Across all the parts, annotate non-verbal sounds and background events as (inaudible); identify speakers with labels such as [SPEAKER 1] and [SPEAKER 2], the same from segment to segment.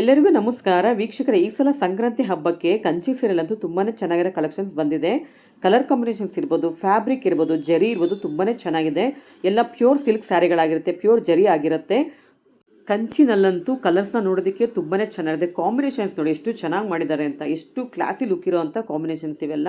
[SPEAKER 1] ಎಲ್ಲರಿಗೂ ನಮಸ್ಕಾರ. ವೀಕ್ಷಕರ, ಈ ಸಲ ಸಂಕ್ರಾಂತಿ ಹಬ್ಬಕ್ಕೆ ಕಂಚಿ ಸೀರೆಲಂತೂ ತುಂಬಾ ಚೆನ್ನಾಗಿರೋ ಕಲೆಕ್ಷನ್ಸ್ ಬಂದಿದೆ. ಕಲರ್ ಕಾಂಬಿನೇಷನ್ಸ್ ಇರ್ಬೋದು ಫ್ಯಾಬ್ರಿಕ್ ಇರ್ಬೋದು, ಜರಿ ಇರ್ಬೋದು ತುಂಬಾ ಚೆನ್ನಾಗಿದೆ. ಎಲ್ಲ ಪ್ಯೂರ್ ಸಿಲ್ಕ್ ಸ್ಯಾರಿಗಳಾಗಿರುತ್ತೆ ಪ್ಯೂರ್ ಜರಿ ಆಗಿರುತ್ತೆ. ಕಂಚಿನಲ್ಲಂತೂ ಕಲರ್ಸ್ನ ನೋಡೋದಕ್ಕೆ ತುಂಬಾ ಚೆನ್ನಾಗಿದೆ. ಕಾಂಬಿನೇಷನ್ಸ್ ನೋಡಿ ಎಷ್ಟು ಚೆನ್ನಾಗಿ ಮಾಡಿದ್ದಾರೆ ಅಂತ, ಎಷ್ಟು ಕ್ಲಾಸಿ ಲುಕ್ ಇರೋ ಅಂಥ ಕಾಂಬಿನೇಷನ್ಸ್ ಇವೆಲ್ಲ.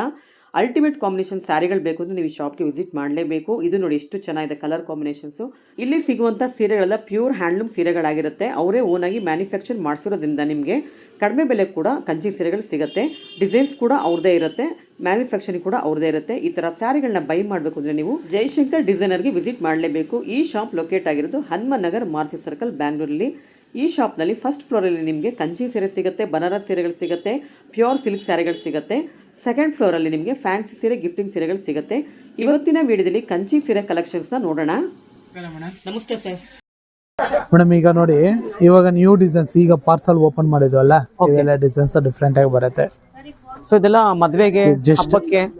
[SPEAKER 1] ಅಲ್ಟಿಮೇಟ್ ಕಾಂಬಿನೇಷನ್ ಸ್ಯಾರಿಗಳು ಬೇಕು ಅಂದರೆ ನೀವು ಈ ಶಾಪ್ಗೆ ವಿಸಿಟ್ ಮಾಡಲೇಬೇಕು. ಇದು ನೋಡಿ ಎಷ್ಟು ಚೆನ್ನಾಗಿದೆ ಕಲರ್ ಕಾಂಬಿನೇಷನ್ಸು ಇಲ್ಲಿ ಸಿಗುವಂಥ ಸೀರೆಗಳೆಲ್ಲ ಪ್ಯೂರ್ ಹ್ಯಾಂಡ್ಲೂಮ್ ಸೀರೆಗಳಾಗಿರುತ್ತೆ. ಅವರೇ ಓನಾಗಿ ಮ್ಯಾನುಫ್ಯಾಕ್ಚರ್ ಮಾಡಿಸಿರೋದ್ರಿಂದ ನಿಮಗೆ ಕಡಿಮೆ ಬೆಲೆ ಕೂಡ ಕಂಚಿ ಸೀರೆಗಳು ಸಿಗುತ್ತೆ. ಡಿಸೈನ್ಸ್ ಕೂಡ ಅವ್ರದೇ ಇರುತ್ತೆ. ಮ್ಯಾನುಫ್ಯಾಕ್ಚರಿಂಗ್ ಕೂಡ ಅವ್ರದ್ದೇ ಇರುತ್ತೆ. ಈ ಥರ ಸ್ಯಾರಿಗಳನ್ನ ಬೈ ಮಾಡಬೇಕು ಅಂದರೆ ನೀವು ಜಯಶಂಕರ್ ಡಿಸೈನರ್ಗೆ ವಿಸಿಟ್ ಮಾಡಲೇಬೇಕು. ಈ ಶಾಪ್ ಲೊಕೇಟ್ ಆಗಿರೋದು ಹನುಮನ್ ನಗರ್ ಮಾರುತಿ ಸರ್ಕಲ್ ಬ್ಯಾಂಗ್ಳೂರಲ್ಲಿ ಈ ಶಾಪ್ನಲ್ಲಿ ಫಸ್ಟ್ ಫ್ಲೋರಲ್ಲಿ ನಿಮಗೆ ಕಂಚಿ ಸೀರೆ ಸಿಗುತ್ತೆ ಬನಾರಸ್ ಸೀರೆಗಳು ಸಿಗುತ್ತೆ ಪ್ಯೂರ್ ಸಿಲ್ಕ್ ಸ್ಯಾರಿಗಳು ಸಿಗುತ್ತೆ. ಸೆಕೆಂಡ್ ಫ್ಲೋರಲ್ಲಿ ನಿಮಗೆ ಫ್ಯಾನ್ಸಿ ಸೀರೆ ಗಿಫ್ಟಿಂಗ್ ಸೀರೆಗಳು ಸಿಗುತ್ತೆ. ಇವತ್ತಿನ ವಿಡಿಯೋದಲ್ಲಿ ಕಂಚಿ ಸೀರೆ ಕಲೆಕ್ಷನ್ಸ್ನ ನೋಡೋಣ. ನಮಸ್ತೆ ಸರ್.
[SPEAKER 2] ಮೇಡಮ್ ಈಗ ನೋಡಿ ಇವಾಗ ನ್ಯೂ ಡಿಸೈನ್ಸ್ ಈಗ ಪಾರ್ಸಲ್ ಓಪನ್ ಮಾಡಿದ್ವಲ್ಲ? ಇವೆಲ್ಲ ಡಿಸೈನ್ಸ್ ಡಿಫ್ರೆಂಟ್ ಆಗಿ ಬರುತ್ತೆ.
[SPEAKER 1] ಸೊ ಇದೆಲ್ಲ ಮದ್ವೆಗೆ
[SPEAKER 2] ಜಸ್ಟ್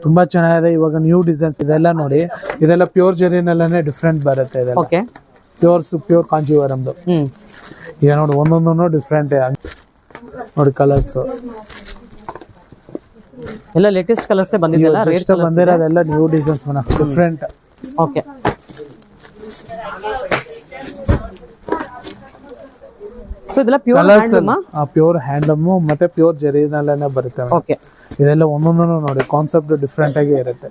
[SPEAKER 2] ತುಂಬಾ ಚೆನ್ನಾಗಿದೆ. ಇವಾಗ ನ್ಯೂ ಡಿಸೈನ್ಸ್ ಇದೆಲ್ಲ ನೋಡಿ ಇದೆಲ್ಲ ಪ್ಯೂರ್ ಜರಿನಲ್ಲೇ ಡಿಫ್ರೆಂಟ್ ಬರುತ್ತೆ ಇದೆಲ್ಲ.
[SPEAKER 1] ಓಕೆ
[SPEAKER 2] ಪ್ಯೂರ್ ಪ್ಯೂರ್ ಕಾಂಜೀವರಮ್ದು
[SPEAKER 1] ಹ್ಮ್.
[SPEAKER 2] ಈಗ ನೋಡಿ ಒಂದೊಂದು ಡಿಫ್ರೆಂಟ್ ನೋಡಿ ಕಲರ್ಸ್
[SPEAKER 1] ಎಲ್ಲ ಲೇಟೆಸ್ಟ್ ಕಲರ್ಸ್ ಬಂದಿದೆಯಲ್ಲ?
[SPEAKER 2] ರೇಟ್ ಬಂದಿರೋದೆಲ್ಲ ನ್ಯೂ ಡಿಸೈನ್ಸ್ ಮನ ಡಿಫ್ರೆಂಟ್
[SPEAKER 1] ಓಕೆ ಸೊ ಇದೆಲ್ಲ ಪ್ಯೂರ್ ಹ್ಯಾಂಡ್ಲೂಮ್
[SPEAKER 2] ಪ್ಯೂರ್ ಹ್ಯಾಂಡ್ಲೂಮ್ ಮತ್ತೆ ಪ್ಯೂರ್ ಜರಿನಲ್ಲೇನೆ ಬರುತ್ತೆ
[SPEAKER 1] ಓಕೆ
[SPEAKER 2] ಇದೆಲ್ಲ ಒಂದೊಂದನ್ನು ನೋಡಿ ಕಾನ್ಸೆಪ್ಟ್ ಡಿಫ್ರೆಂಟ್ ಆಗಿ ಇರುತ್ತೆ.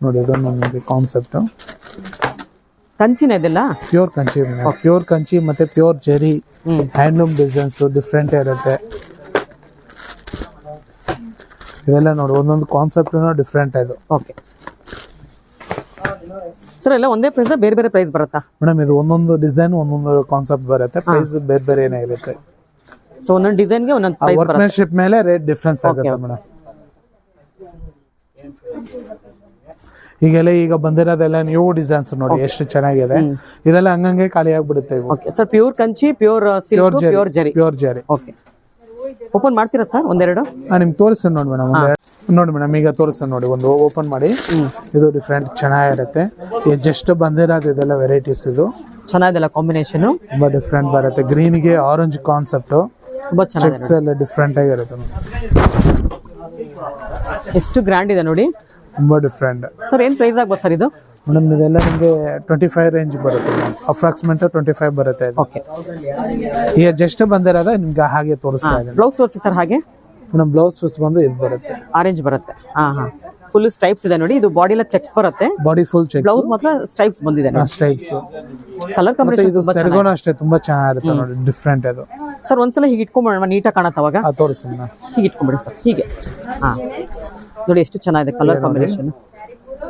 [SPEAKER 2] ನೋಡಿ ಇದೊಂದು ನೋಡಿ ಕಾನ್ಸೆಪ್ಟ್
[SPEAKER 1] ಕಂಚಿನ ಇದೆಲ್ಲ?
[SPEAKER 2] ಪ್ಯೂರ್ ಕಂಚಿ ಪ್ಯೂರ್ ಕಂಚಿ ಮತ್ತೆ pure Jerry handloom designs different ಇರುತ್ತೆ. ಇವೆಲ್ಲ ನೋಡಿ ಒಂದೊಂದು ಕಾನ್ಸೆಪ್ಟ್ ಡಿಫ್ರೆಂಟ್ ಇದು.
[SPEAKER 1] ಓಕೆ ಸರ್ ಎಲ್ಲ ಒಂದೇ ಪ್ರೈಸ್ ಬೇರೆ ಬೇರೆ ಪ್ರೈಸ್ ಬರುತ್ತಾ?
[SPEAKER 2] ಮೇಡಮ್ ಇದು ಒಂದೊಂದು ಡಿಸೈನ್ ಒಂದೊಂದು ಕಾನ್ಸೆಪ್ಟ್ ಬರುತ್ತೆ. ಪ್ರೈಸ್ ಬೇರೆ ಬೇರೆ ಏನೇ ಇರುತ್ತೆ.
[SPEAKER 1] ಸೊ ಒಂದೊಂದು ಡಿಸೈನ್ಗೆ ಒಂದೊಂದು ಪ್ರೈಸ್ ಬರುತ್ತೆ.
[SPEAKER 2] ಮೇಲೆ ರೇಟ್ ಡಿಫ್ರೆನ್ಸ್ ಆಗುತ್ತೆ ಮೇಡಮ್. ಈಗೆಲ್ಲ ಈಗ ಬಂದಿರೋದೆಲ್ಲ ನ್ಯೂ ಡಿಸೈನ್ಸ್ ನೋಡಿ ಎಷ್ಟು ಚೆನ್ನಾಗಿದೆ. ಇದೆಲ್ಲ ಹಂಗಂಗೆ ಖಾಲಿ ಆಗ್ಬಿಡುತ್ತೆ
[SPEAKER 1] okay sir pure Kanchi pure pure ಜರಿ
[SPEAKER 2] ಪ್ಯೂರ್ ಜರಿ
[SPEAKER 1] ಓಕೆ ಓಪನ್ ಮಾಡ್ತೀರಾ ಸರ್ ಒಂದೆರಡು?
[SPEAKER 2] ನಿಮ್ಗೆ ತೋರಿಸ್ತೀನಿ ನೋಡಿ ಮೇಡಮ್ ನೋಡಿ ಮೇಡಮ್ ಈಗ ತೋರಿಸ್ತೀನಿ ನೋಡಿ ಒಂದು ಓಪನ್ ಮಾಡಿ. ಇದು ಡಿಫ್ರೆಂಟ್ ಚೆನ್ನಾಗಿರುತ್ತೆ. ಜಸ್ಟ್ ಬಂದಿರೋದು ಇದೆಲ್ಲ ವೆರೈಟೀಸ್ ಇದು.
[SPEAKER 1] ಚೆನ್ನಾಗಿದೆಲ್ಲ ಕಾಂಬಿನೇಷನ್
[SPEAKER 2] ತುಂಬಾ ಡಿಫ್ರೆಂಟ್ ಬರುತ್ತೆ. ಗ್ರೀನ್ಗೆ ಆರೆಂಜ್ ಕಾನ್ಸೆಪ್ಟ್
[SPEAKER 1] ತುಂಬಾ
[SPEAKER 2] ಚೆನ್ನಾಗಿ ಡಿಫ್ರೆಂಟ್ ಆಗಿರುತ್ತೆ.
[SPEAKER 1] ಎಷ್ಟು ಗ್ರ್ಯಾಂಡ್ ಇದೆ ನೋಡಿ.
[SPEAKER 2] ತುಂಬಾ ಡಿಫ್ರೆಂಟ್
[SPEAKER 1] ಸರ್ ಏನು ಪ್ರೈಸ್ ಆಗ್ಬೋದು ಸರ್ ಇದು?
[SPEAKER 2] ಮೇಡಮ್ ಇದೆಲ್ಲ ನಿಮಗೆ ಟ್ವೆಂಟಿ ಫೈವ್ ರೇಂಜ್ ಬರುತ್ತೆ. ಅಪ್ರಾಕ್ಸಿಮೇಟ್ ಟ್ವೆಂಟಿ ಫೈವ್ ಬರುತ್ತೆ ಇದು.
[SPEAKER 1] ಓಕೆ
[SPEAKER 2] ಈಗ ಜಸ್ಟ್ ಬಂದಿರೋದ ನಿಮ್ಗೆ ಹಾಗೆ ತೋರಿಸ್ತಾ ಇದ್ದೀನಿ.
[SPEAKER 1] ಬ್ಲೌಸ್ ತೋರಿಸಿ ಸರ್ ಹಾಗೆ?
[SPEAKER 2] ಮೇಡಮ್ ಬ್ಲೌಸ್ ಪೀಸ್ ಬಂದು ಇದು ಬರುತ್ತೆ.
[SPEAKER 1] ಆರೆಂಜ್ ಬರುತ್ತೆ. ಹಾಂ ಹಾಂ. ಫುಲ್ ಸ್ಟೈಪ್ಸ್ ಇದೆ ನೋಡಿ. ಇದು ಬಾಡಿ ಎಲ್ಲ ಚೆಕ್ಸ್ ಬರುತ್ತೆ.
[SPEAKER 2] ಬಾಡಿ ಫುಲ್ ಚೆಕ್
[SPEAKER 1] ಬ್ಲೌಸ್ ಮಾತ್ರ ಸ್ಟೈಪ್ಸ್ ಬಂದಿದೆ ನೋಡಿ.
[SPEAKER 2] ಸ್ಟೈಪ್ಸ್
[SPEAKER 1] ಕಲರ್
[SPEAKER 2] ಮತ್ತೆ
[SPEAKER 1] ಕಾಂಬಿನೇಷನ್
[SPEAKER 2] ಇದು ಸೆರಗೋನು ಅಷ್ಟೇ ತುಂಬಾ ಚೆನ್ನಾಗಿರುತ್ತೆ ನೋಡಿ ಡಿಫ್ರೆಂಟ್ ಅದು.
[SPEAKER 1] ಸರ್ ಒಂದ್ಸಲ ಹೀಗೆ ಇಟ್ಕೊಂಡ್ಬಿಡೋಣ ನೀಟಾಗಿ ಕಾಣುತ್ತೆ ಅವಾಗ?
[SPEAKER 2] ಆ ತೋರಿಸ್ತೀನಿ ನಾನು
[SPEAKER 1] ಹೀಗೆ ಇಟ್ಕೊಂಡ್ಬಿಡಿ ಸರ್ ಹೀಗೆ. ಹಾ. ನೋಡಿ ಎಷ್ಟು ಚೆನ್ನಾಗಿದೆ ಕಲರ್ ಕಾಂಬಿನೇಷನ್.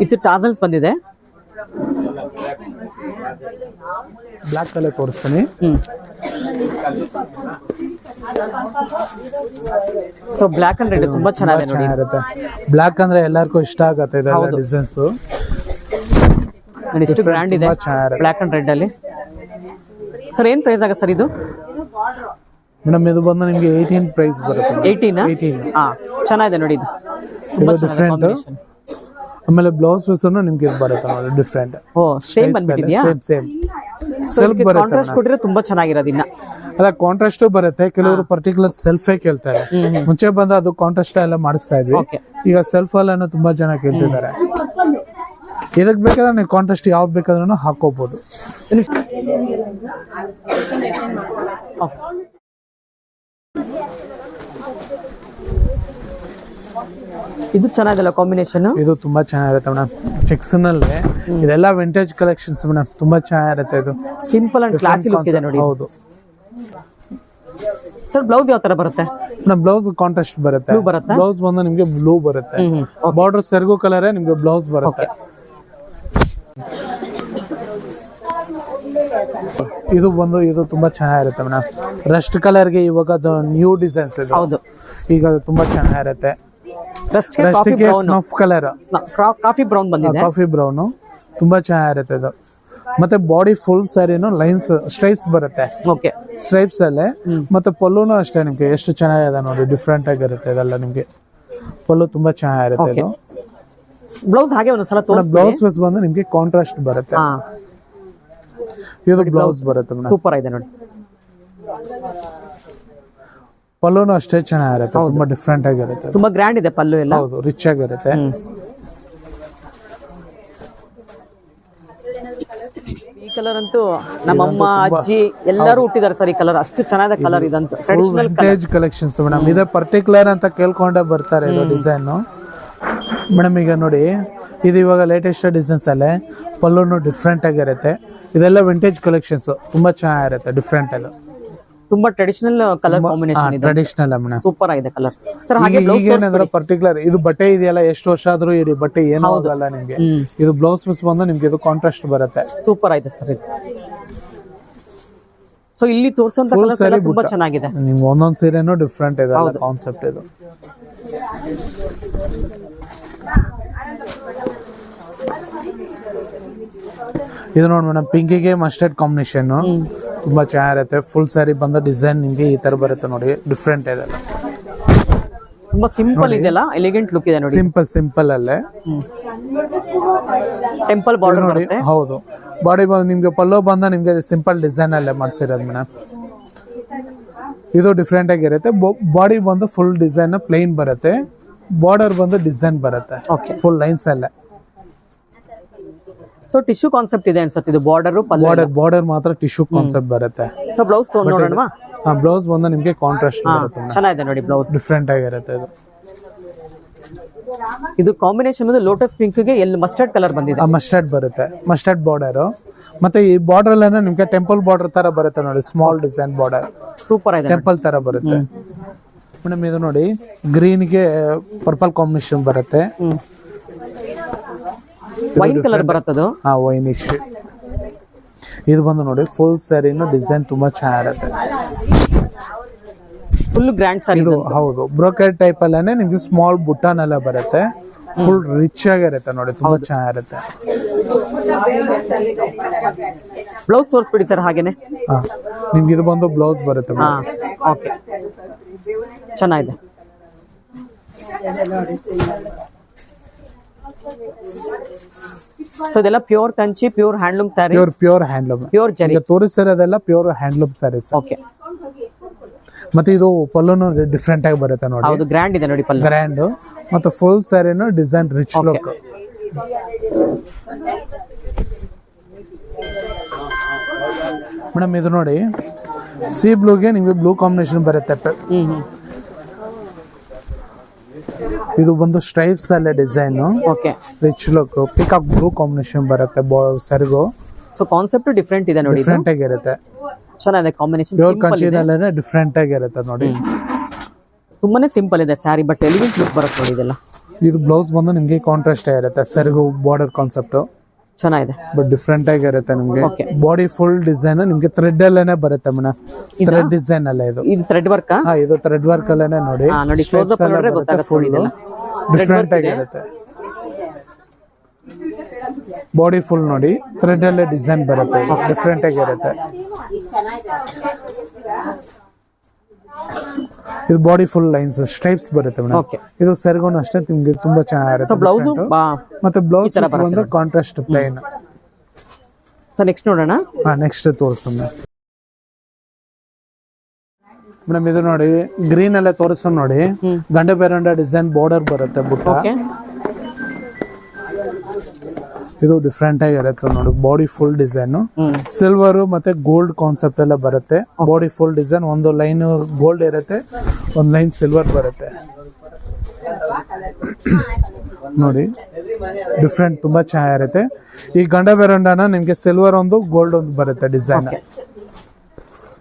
[SPEAKER 1] ಇದು ಟಾಸಲ್ಸ್ ಬಂದಿದೆ.
[SPEAKER 2] ಬ್ಲ್ಯಾಕ್ ಕಲರ್ ತೋರಿಸ್ತೀನಿ.
[SPEAKER 1] ಸೊ ಬ್ಲ್ಯಾಕ್ ಅಂಡ್ ರೆಡ್ ತುಂಬಾ ಚೆನ್ನಾಗಿದೆ ನೋಡಿ.
[SPEAKER 2] ಚೆನ್ನಾಗಿರುತ್ತೆ. ಬ್ಲ್ಯಾಕ್ ಅಂದ್ರೆ ಎಲ್ಲರಿಗೂ ಇಷ್ಟ ಆಗುತ್ತೆ ಇದೆಲ್ಲ ಡಿಸೈನ್ಸ್
[SPEAKER 1] ನೋಡಿ ಎಷ್ಟು ಗ್ರ್ಯಾಂಡ್ ಇದೆ
[SPEAKER 2] ತುಂಬಾ ಚೆನ್ನಾಗಿರುತ್ತೆ.
[SPEAKER 1] ಬ್ಲ್ಯಾಕ್ ಅಂಡ್ ರೆಡ್ ಅಲ್ಲಿ. ಸರ್ ಏನ್ ಪ್ರೈಸ್ ಆಗ ಸರ್ ಇದು?
[SPEAKER 2] ಮೇಡಮ್ ಇದು ಬಂದು ನಿಮಗೆ ಏಯ್ಟೀನ್ ಪ್ರೈಸ್ ಬರುತ್ತೆ.
[SPEAKER 1] ಏಯ್ಟೀನ್
[SPEAKER 2] ಏಯ್ಟೀನ್
[SPEAKER 1] ಹಾ ಚೆನ್ನಾಗಿದೆ ನೋಡಿ ಇದು.
[SPEAKER 2] ಡಿಫ್ರೆಂಟ್. ಆಮೇಲೆ ಬ್ಲೌಸ್ ಪೀಸ್ ನಿಮ್ಗೆ ಇದು ಬರುತ್ತೆ ನೋಡಿ ಡಿಫ್ರೆಂಟ್
[SPEAKER 1] ಓ ಸೇಮ್ ಬಂದ್ಬಿಟ್ಟಿದ್ಯಾ?
[SPEAKER 2] ಸೇಮ್ ಸೇಮ್ ಸೆಲ್ಫ್ ಬರುತ್ತೆ
[SPEAKER 1] ಕಾಂಟ್ರಾಸ್ಟ್ ಕೊಟ್ಟಿದ್ರೆ ತುಂಬಾ ಚೆನ್ನಾಗಿರೋದು ಇನ್ನ.
[SPEAKER 2] ಅಲ್ಲ ಕಾಂಟ್ರಾಸ್ಟ್ ಬರುತ್ತೆ. ಕೆಲವರು ಪರ್ಟಿಕ್ಯುಲರ್ ಸೆಲ್ಫೇ ಕೇಳ್ತಾರೆ. ಮುಂಚೆ ಬಂದ ಅದು ಕಾಂಟ್ರಾಸ್ಟ್ ಎಲ್ಲ ಮಾಡಿಸ್ತಾ ಇದ್ವಿ.
[SPEAKER 1] Okay.
[SPEAKER 2] ಈಗ ಸೆಲ್ಫ್ ಅಲ್ಲೂ ತುಂಬಾ ಜನ ಕೇಳ್ತಿದ್ದಾರೆ. ಇದಕ್ಕೆ ಬೇಕಾದ್ರೆ ನೀವು ಕಾಂಟ್ರಾಸ್ಟ್ ಯಾವ್ದು ಬೇಕಾದ್ರೂ ಹಾಕೋಬಹುದು
[SPEAKER 1] ಇದು ಚೆನ್ನಾಗಿಲ್ಲ ಕಾಂಬಿನೇಷನ್?
[SPEAKER 2] ಇದು ತುಂಬಾ ಚೆನ್ನಾಗಿರುತ್ತೆ ಮೇಡಮ್. ಚೆಕ್ಸ್ನಲ್ಲಿ ಇದೆಲ್ಲ ವಿಂಟೇಜ್ ಕಲೆಕ್ಷನ್ಸ್ ಮೇಡಮ್. ತುಂಬಾ ಚೆನ್ನಾಗಿರುತ್ತೆ ಇದು.
[SPEAKER 1] ಸಿಂಪಲ್ ಅಂಡ್ ಕ್ಲಾಸಿ ಲುಕ್ ಇದೆ ನೋಡಿ.
[SPEAKER 2] ಹೌದು.
[SPEAKER 1] ಸರ್ ಬ್ಲೌಸ್ ಯಾವ ತರ ಬರುತ್ತೆ?
[SPEAKER 2] ನಮ್ಮ ಬ್ಲೌಸ್ ಕಾಂಟ್ರಾಸ್ಟ್ ಬರುತ್ತೆ.
[SPEAKER 1] ಬರುತ್ತೆ?
[SPEAKER 2] ಬ್ಲೌಸ್ ಬಂದು ನಿಮಗೆ ಬ್ಲೂ ಬರುತ್ತೆ. ಬಾರ್ಡರ್ ಸೆರಗು ಕಲರ್ ನಿಮಗೆ ಬ್ಲೌಸ್ ಬರುತ್ತೆ. ಇದು ಬಂದು ಇದು ತುಂಬಾ ಚೆನ್ನಾಗಿರುತ್ತೆ ಮೇಡಮ್. ರಸ್ಟ್ ಕಲರ್ಗೆ ಇವಾಗ ನ್ಯೂ ಡಿಸೈನ್ಸ್ ಇದೆ.
[SPEAKER 1] ಹೌದು.
[SPEAKER 2] ಈಗ ತುಂಬಾ ಚೆನ್ನಾಗಿರುತ್ತೆ. ರಸ್ಟಿಗೆ ಸ್ನಫ್ ಕಲರ್.
[SPEAKER 1] ಕಾಫಿ ಬ್ರೌನ್ ಬಂದಿದೆ.
[SPEAKER 2] Coffee brown. ತುಂಬಾ ಚೆನ್ನಾಗಿರುತ್ತೆ ಇದು. ಮತ್ತೆ ಬಾಡಿ ಫುಲ್ ಸ್ಯಾರಿನು ಲೈನ್ಸ್ ಸ್ಟ್ರೈಪ್ಸ್ ಬರುತ್ತೆ.
[SPEAKER 1] ಓಕೆ.
[SPEAKER 2] ಸ್ಟ್ರೈಪ್ಸ್ ಅಲ್ಲೇ. ಮತ್ತೆ ಪಲ್ಲುನು ಅಷ್ಟೇ ನಿಮ್ಗೆ ಎಷ್ಟು ಚೆನ್ನಾಗಿದೆ ನೋಡಿ ಡಿಫ್ರೆಂಟ್ ಆಗಿರುತ್ತೆ ಇದೆಲ್ಲ ನಿಮ್ಗೆ. ಪಲ್ಲು ತುಂಬಾ ಚೆನ್ನಾಗಿರುತ್ತೆ ಇದು.
[SPEAKER 1] ಬ್ಲೌಸ್ ಹಾಗೆ ಒಂದ್ಸಲ
[SPEAKER 2] ಬ್ಲೌಸ್ ಪೀಸ್ ಬಂದು ನಿಮ್ಗೆ ಕಾಂಟ್ರಾಸ್ಟ್ ಬರುತ್ತೆ. ಇದು ಬ್ಲೌಸ್ ಬರುತ್ತೆ
[SPEAKER 1] ಸೂಪರ್ ಇದೆ ನೋಡಿ.
[SPEAKER 2] ಪಲ್ಲುನು ಅಷ್ಟೇ ಚೆನ್ನಾಗಿರುತ್ತೆ ತುಂಬಾ ಡಿಫ್ರೆಂಟ್ ಆಗಿರುತ್ತೆ.
[SPEAKER 1] ತುಂಬಾ ಗ್ರ್ಯಾಂಡ್ ಇದೆ ಪಲ್ಲು ಎಲ್ಲ.
[SPEAKER 2] ಹೌದು ರಿಚ್ ಆಗಿರುತ್ತೆ.
[SPEAKER 1] ಈ ಕಲರ್ ಅಂತೂ ನಮ್ಮಮ್ಮ ಅಜ್ಜಿ ಎಲ್ಲರೂ ಹುಟ್ಟಿದ್ದಾರೆ ಸರ್ ಈ ಕಲರ್ ಅಷ್ಟು ಚೆನ್ನಾಗಿದೆ ಕಲರ್ ಇದಂತ. ಟ್ರೆಡಿಷನಲ್
[SPEAKER 2] ವಿಂಟೇಜ್ ಕಲೆಕ್ಷನ್ಸ್ ಮೇಡಮ್ ಇದೆ ಪರ್ಟಿಕ್ಯುಲರ್ ಅಂತ ಕೇಳ್ಕೊಂಡೆ ಬರ್ತಾರೆ ಇದು ಡಿಸೈನ್ ಮೇಡಮ್ ಈಗ ನೋಡಿ ಇದು ಇವಾಗ ಲೇಟೆಸ್ಟ್ ಡಿಸೈನ್ಸ್ ಅಲ್ಲೇ ಪಲ್ಲುನು ಡಿಫ್ರೆಂಟ್ ಆಗಿರುತ್ತೆ. ಇದೆಲ್ಲ ವಿಂಟೇಜ್ ಕಲೆಕ್ಷನ್ಸ್ ತುಂಬಾ ಚೆನ್ನಾಗಿರುತ್ತೆ ಡಿಫ್ರೆಂಟ್ ಎಲ್ಲ
[SPEAKER 1] ತುಂಬಾ ಟ್ರೆಡಿಷನಲ್ ಕಲರ್ ಕಾಂಬಿನೇಷನ್ ಇದೆ.
[SPEAKER 2] ಟ್ರೆಡಿಷನಲ್ ಮೇಡಮ್
[SPEAKER 1] ಸೂಪರ್ ಆಗಿದೆ ಕಲರ್ ಸರ್ ಹಾಗೆ ಬ್ಲೌಸ್
[SPEAKER 2] ಪರ್ಟಿಕ್ಯುಲರ್ ಇದು ಬಟ್ಟೆ ಇದೆಯಲ್ಲ ಎಷ್ಟು ವರ್ಷ ಆದ್ರೂ ಇಡೀ ಬಟ್ಟೆ ಏನೂ ಆಗಲ್ಲ ನಿಮ್ಗೆ. ಇದು ಬ್ಲೌಸ್ ಪೀಸ್ ಬಂದು ನಿಮ್ಗೆ ಇದು ಕಾಂಟ್ರಾಸ್ಟ್ ಬರುತ್ತೆ.
[SPEAKER 1] ಸೂಪರ್ ಆಗಿದೆ ಸರ್ ಇದು. ಸೊ ಇಲ್ಲಿ ತೋರಿಸುವಂತ ಕಲರ್ಸ್ ಎಲ್ಲ ತುಂಬಾ ಚೆನ್ನಾಗಿದೆ.
[SPEAKER 2] ನಿಮ್ಗೆ ಒಂದೊಂದ್ ಸೀರೆನೂ ಡಿಫ್ರೆಂಟ್ ಇದೆ ಕಾನ್ಸೆಪ್ಟ್ ಇದು. ಇದು ನೋಡಿ ಮೇಡಮ್ ಪಿಂಕಿಗೆ ಮಸ್ಟರ್ಡ್ ಕಾಂಬಿನೇಷನ್ ತುಂಬಾ ಚೆನ್ನಾಗಿರುತ್ತೆ. ಫುಲ್ ಸ್ಯಾರಿ ಬಂದ ಡಿಸೈನ್ ನಿಮ್ಗೆ ಈ ತರ ಬರುತ್ತೆ ನೋಡಿ. ಡಿಫ್ರೆಂಟ್ ಇದೆ
[SPEAKER 1] ತುಂಬಾ ಸಿಂಪಲ್ ಇದೆಯಲ್ಲ? ಎಲಿಗೆಂಟ್ ಲುಕ್ ಇದೆ ನೋಡಿ.
[SPEAKER 2] ಸಿಂಪಲ್ ಸಿಂಪಲ್ ಅಲ್ಲೇ.
[SPEAKER 1] ಟೆಂಪಲ್ ಬಾರ್ಡರ್
[SPEAKER 2] ನೋಡಿ ಹೌದು. ಬಾಡಿ ಬಂದು ನಿಮ್ಗೆ ಪಲ್ಲೋ ಬಂದ ನಿಮ್ಗೆ ಸಿಂಪಲ್ ಡಿಸೈನ್ ಅಲ್ಲೇ ಮಾಡ್ಸಿರೋದು ಮೇಡಮ್. ಇದು ಡಿಫ್ರೆಂಟ್ ಆಗಿರುತ್ತೆ. ಬಾಡಿ ಬಂದು ಫುಲ್ ಡಿಸೈನ್ ಪ್ಲೈನ್ ಬರುತ್ತೆ. ಬಾರ್ಡರ್ ಬಂದು ಡಿಸೈನ್ ಬರುತ್ತೆ.
[SPEAKER 1] ಓಕೆ
[SPEAKER 2] ಫುಲ್ ಲೈನ್ಸ್ ಅಲ್ಲೇ.
[SPEAKER 1] ಸೊ ಟಿಶ್ಯೂ ಕಾನ್ಸೆಪ್ಟ್ ಇದೆ ಅನ್ಸುತ್ತೆ. ಇದು ಬಾರ್ಡರ್
[SPEAKER 2] ಬಾರ್ಡರ್ ಬಾರ್ಡರ್ ಮಾತ್ರ ಟಿಶ್ಯೂ ಕಾನ್ಸೆಪ್ಟ್ ಬರುತ್ತೆ.
[SPEAKER 1] ಸೊ ಬ್ಲೌಸ್ ನೋಡೋಣ
[SPEAKER 2] ಬ್ಲೌಸ್ ಬಂದ ನಿಮ್ಗೆ ಕಾಂಟ್ರಾಸ್ಟ್ ಬರುತ್ತೆ
[SPEAKER 1] ಚೆನ್ನಾಗಿದೆ ನೋಡಿ ಬ್ಲೌಸ್
[SPEAKER 2] ಡಿಫ್ರೆಂಟ್ ಆಗಿರುತ್ತೆ ಇದು.
[SPEAKER 1] ಇದು ಕಾಂಬಿನೇಷನ್ ಬಂದು ಲೋಟಸ್ ಪಿಂಕ್ಗೆ ಎಲ್ಲಿ ಮಸ್ಟರ್ಡ್ ಕಲರ್ ಬಂದಿದೆ.
[SPEAKER 2] ಮಸ್ಟರ್ಡ್ ಬರುತ್ತೆ. ಮಸ್ಟರ್ಡ್ ಬಾರ್ಡರ್ ಮತ್ತೆ ಈ ಬಾರ್ಡರ್ ಅಲ್ಲೇ ನಿಮ್ಗೆ ಟೆಂಪಲ್ ಬಾರ್ಡರ್ ತರ ಬರುತ್ತೆ ನೋಡಿ ಸ್ಮಾಲ್ ಡಿಸೈನ್ ಬಾರ್ಡರ್
[SPEAKER 1] ಸೂಪರ್ ಆಗಿದೆ
[SPEAKER 2] ಟೆಂಪಲ್ ತರ ಬರುತ್ತೆ. ಮೇಡಮ್ ಇದು ನೋಡಿ ಗ್ರೀನ್ಗೆ ಪರ್ಪಲ್ ಕಾಂಬಿನೇಷನ್ ಬರುತ್ತೆ.
[SPEAKER 1] ವೈನ್ ಕಲರ್ ಬರುತ್ತದು?
[SPEAKER 2] ಹಾ ವೈನಿಶ್ ಇದು ಬಂದು ನೋಡಿ ಫುಲ್ ಸ್ಯಾರಿನ ಡಿಸೈನ್ ತುಂಬಾ ಚೆನ್ನಾಗಿರುತ್ತೆ.
[SPEAKER 1] ಫುಲ್ ಗ್ರ್ಯಾಂಡ್ ಸ್ಯಾರಿ
[SPEAKER 2] ಇದು ಹೌದು ಬ್ರೋಕೆಟ್ ಟೈಪ್ ಅಲ್ಲೇನೆ ನಿಮ್ಗೆ ಸ್ಮಾಲ್ ಬುಟ್ಟಾನೆಲ್ಲ ಬರುತ್ತೆ. ಫುಲ್ ರಿಚ್ ಆಗಿರುತ್ತೆ ನೋಡಿ ತುಂಬಾ ಚೆನ್ನಾಗಿರುತ್ತೆ.
[SPEAKER 1] ಬ್ಲೌಸ್ ತೋರಿಸ್ಬಿಡಿ ಸರ್ ಹಾಗೇನೆ.
[SPEAKER 2] ನಿಮ್ಗೆ ಇದು ಬಂದು ಬ್ಲೌಸ್ ಬರುತ್ತೆ
[SPEAKER 1] ಓಕೆ ಚೆನ್ನಾಗಿದೆ. ಸೊ ಇದೆಲ್ಲ pure Kanchi pure handloom saree
[SPEAKER 2] pure pure handloom
[SPEAKER 1] pure zari
[SPEAKER 2] ತೋರಿಸಿರೋದೆಲ್ಲ pure handloom saree
[SPEAKER 1] okay
[SPEAKER 2] ಮತ್ತೆ ಇದು ಪಲ್ಲುನು ಡಿಫ್ರೆಂಟ್ ಆಗಿ ಬರುತ್ತೆ ನೋಡಿ.
[SPEAKER 1] ಹೌದು ಗ್ರ್ಯಾಂಡ್ ಇದೆ ನೋಡಿ ಪಲ್ಲು.
[SPEAKER 2] ಗ್ರ್ಯಾಂಡ್ ಮತ್ತೆ ಫುಲ್ ಸ್ಯಾರಿನು ಡಿಸೈನ್ ರಿಚ್ ಲುಕ್ ಮೇಡಮ್ ಇದು ನೋಡಿ ಸಿ ಬ್ಲೂಗೆ ನಿಮಗೆ ಬ್ಲೂ ಕಾಂಬಿನೇಷನ್ ಬರುತ್ತೆ. ಇದು ಬಂದು ಸ್ಟ್ರೈಪ್ಸ್ ಅಲ್ಲೇ design
[SPEAKER 1] okay
[SPEAKER 2] rich look peacock blue combination ಬರುತ್ತೆ ಸರ್ಗು.
[SPEAKER 1] ಸೊ ಕಾನ್ಸೆಪ್ಟ್ ಡಿಫ್ರೆಂಟ್ ಇದೆ ನೋಡಿ.
[SPEAKER 2] ಡಿಫ್ರೆಂಟ್ ಆಗಿರುತ್ತೆ.
[SPEAKER 1] ಚೆನ್ನಾಗಿದೆ ಕಾಂಬಿನೇಷನ್
[SPEAKER 2] ಪ್ಯೂರ್ ಕಂಚಿನಲ್ಲೇ ಡಿಫ್ರೆಂಟ್ ಆಗಿರುತ್ತೆ ನೋಡಿ.
[SPEAKER 1] ತುಂಬಾನೇ ಸಿಂಪಲ್ ಇದೆ ಸ್ಯಾರಿ ಬಟ್ ಎಲಿಗೆಂಟ್ ಲುಕ್ ಬರುತ್ತೆ ನೋಡಿ ಇದೆಲ್ಲ.
[SPEAKER 2] ಇದು ಬ್ಲೌಸ್ ಬಂದು ನಿಮಗೆ ಕಾಂಟ್ರಾಸ್ಟ್ ಆಗಿರುತ್ತೆ ಸರ್ಗು ಬಾರ್ಡರ್ ಕಾನ್ಸೆಪ್ಟ್
[SPEAKER 1] ಚೆನ್ನಾಗಿದೆ.
[SPEAKER 2] ಬಟ್ ಡಿಫ್ರೆಂಟ್ ಆಗಿರುತ್ತೆ ನಿಮ್ಗೆ. ಬಾಡಿ ಫುಲ್ ಡಿಸೈನ್ ನಿಮ್ಗೆ ಥ್ರೆಡ್ ಅಲ್ಲೇನೆ ಬರುತ್ತೆ ಮೇಡಮ್ ಥ್ರೆಡ್ ಡಿಸೈನ್ ಅಲ್ಲೇ ಇದು.
[SPEAKER 1] ಇದು ಥ್ರೆಡ್ ವರ್ಕ್
[SPEAKER 2] ಹಾ ಇದು ಥ್ರೆಡ್ ವರ್ಕ್ ಅಲ್ಲೇನೆ ನೋಡಿ.
[SPEAKER 1] ಕ್ಲೋಸ್ up ನೋಡಿದ್ರೆ ಗೊತ್ತಾಗುತ್ತೆ
[SPEAKER 2] ಫುಲ್. ಡಿಫ್ರೆಂಟ್ ಆಗಿರುತ್ತೆ ಬಾಡಿ ಫುಲ್ ನೋಡಿ. ಥ್ರೆಡ್ ಅಲ್ಲೇ ಡಿಸೈನ್ ಬರುತ್ತೆ. ಡಿಫ್ರೆಂಟ್ ಆಗಿರುತ್ತೆ ಇದು ಬಾಡಿ ಫುಲ್ ಲೈನ್ಸ್ ಸ್ಟ್ರೈಪ್ಸ್ ಬರುತ್ತೆ ಮೇಡಮ್. ಇದು ಸೆರಗೋನ್ ಅಷ್ಟೇ ನಿಮ್ಗೆ ತುಂಬಾ ಚೆನ್ನಾಗಿರುತ್ತೆ
[SPEAKER 1] ಬ್ಲೌಸ್
[SPEAKER 2] ಮತ್ತೆ ಬ್ಲೌಸ್ ಬಂದು ಕಾಂಟ್ರಾಸ್ಟ್ ಪ್ಲೈನ್
[SPEAKER 1] ಸೊ ನೆಕ್ಸ್ಟ್ ನೋಡೋಣ.
[SPEAKER 2] ಹಾ ನೆಕ್ಸ್ಟ್ ತೋರಿಸೋಣ. ಮೇಡಮ್ ಇದು ನೋಡಿ ಗ್ರೀನ್ ಅಲ್ಲೇ ತೋರಿಸೋಣ ನೋಡಿ. ಗಂಡ ಬೇರಂಡ ಡಿಸೈನ್ ಬಾರ್ಡರ್ ಬರುತ್ತೆ ಬುಟ್ಟ. ಇದು ಡಿಫ್ರೆಂಟ್ ಆಗಿರುತ್ತೆ ನೋಡಿ. ಬಾಡಿ ಫುಲ್ ಡಿಸೈನ್ ಸಿಲ್ವರ್ ಮತ್ತೆ ಗೋಲ್ಡ್ ಕಾನ್ಸೆಪ್ಟ್ ಎಲ್ಲ ಬರುತ್ತೆ. ಬಾಡಿ ಫುಲ್ ಡಿಸೈನ್ ಒಂದು ಲೈನ್ ಗೋಲ್ಡ್ ಇರುತ್ತೆ ಒಂದು ಲೈನ್ ಸಿಲ್ವರ್ ಬರುತ್ತೆ. ನೋಡಿ. ಡಿಫ್ರೆಂಟ್ ತುಂಬಾ ಚೆನ್ನಾಗಿರುತ್ತೆ. ಈ ಗಂಡ ಬೆರಂಡನ ನಿಮ್ಗೆ ಸಿಲ್ವರ್ ಒಂದು ಗೋಲ್ಡ್ ಒಂದು ಬರುತ್ತೆ ಡಿಸೈನ್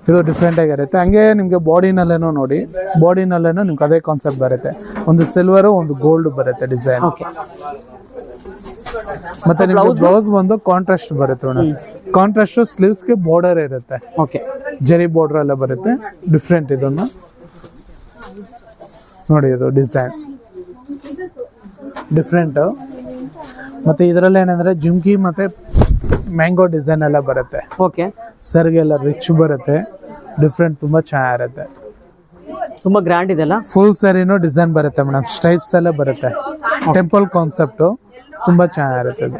[SPEAKER 2] ಇದು ಡಿಫ್ರೆಂಟ್ ಆಗಿರುತ್ತೆ ಹಂಗೆ ನಿಮ್ಗೆ ಬಾಡಿನಲ್ಲೇನೋ ನೋಡಿ. ಬಾಡಿನಲ್ಲೇನೋ ನಿಮ್ಗೆ ಅದೇ ಕಾನ್ಸೆಪ್ಟ್ ಬರುತ್ತೆ. ಒಂದು ಸಿಲ್ವರ್ ಒಂದು ಗೋಲ್ಡ್ ಬರುತ್ತೆ ಡಿಸೈನ್ ಮತ್ತೆ ನಿಮ್ಗೆ ಬ್ಲೌಸ್? ಬಂದು ಕಾಂಟ್ರಾಸ್ಟ್ ಬರುತ್ತೆ ಮೇಡಮ್ ಕಾಂಟ್ರಾಸ್ಟ್ ಸ್ಲೀವ್ಸ್ಗೆ ಬಾರ್ಡರ್ ಇರುತ್ತೆ.
[SPEAKER 1] ಓಕೆ.
[SPEAKER 2] ಜರಿ ಬಾರ್ಡರ್ ಎಲ್ಲ ಬರುತ್ತೆ. ಡಿಫ್ರೆಂಟ್ ಇದನ್ನು. ನೋಡಿ ಇದು ಡಿಸೈನ್ ಡಿಫ್ರೆಂಟ್ ಮತ್ತೆ ಇದರಲ್ಲಿ ಏನಂದ್ರೆ ಜುಮ್ಕಿ ಮತ್ತೆ ಮ್ಯಾಂಗೋ ಡಿಸೈನ್ ಎಲ್ಲ ಬರುತ್ತೆ.
[SPEAKER 1] ಓಕೆ.
[SPEAKER 2] ಸರ್ಗೆಲ್ಲ ರಿಚ್ ಬರುತ್ತೆ. ಡಿಫ್ರೆಂಟ್ ತುಂಬಾ ಚೆನ್ನಾಗಿರುತ್ತೆ.
[SPEAKER 1] ತುಂಬಾ ಗ್ರ್ಯಾಂಡ್ ಇದೆಲ್ಲ.
[SPEAKER 2] ಫುಲ್ ಸ್ಯಾರಿನೂ ಡಿಸೈನ್ ಬರುತ್ತೆ ಮೇಡಮ್ ಸ್ಟ್ರೈಪ್ಸ್ ಎಲ್ಲ ಬರುತ್ತೆ. ಟೆಂಪಲ್ ಕಾನ್ಸೆಪ್ಟು ತುಂಬಾ ಚೆನ್ನಾಗಿರುತ್ತೆ ಇದು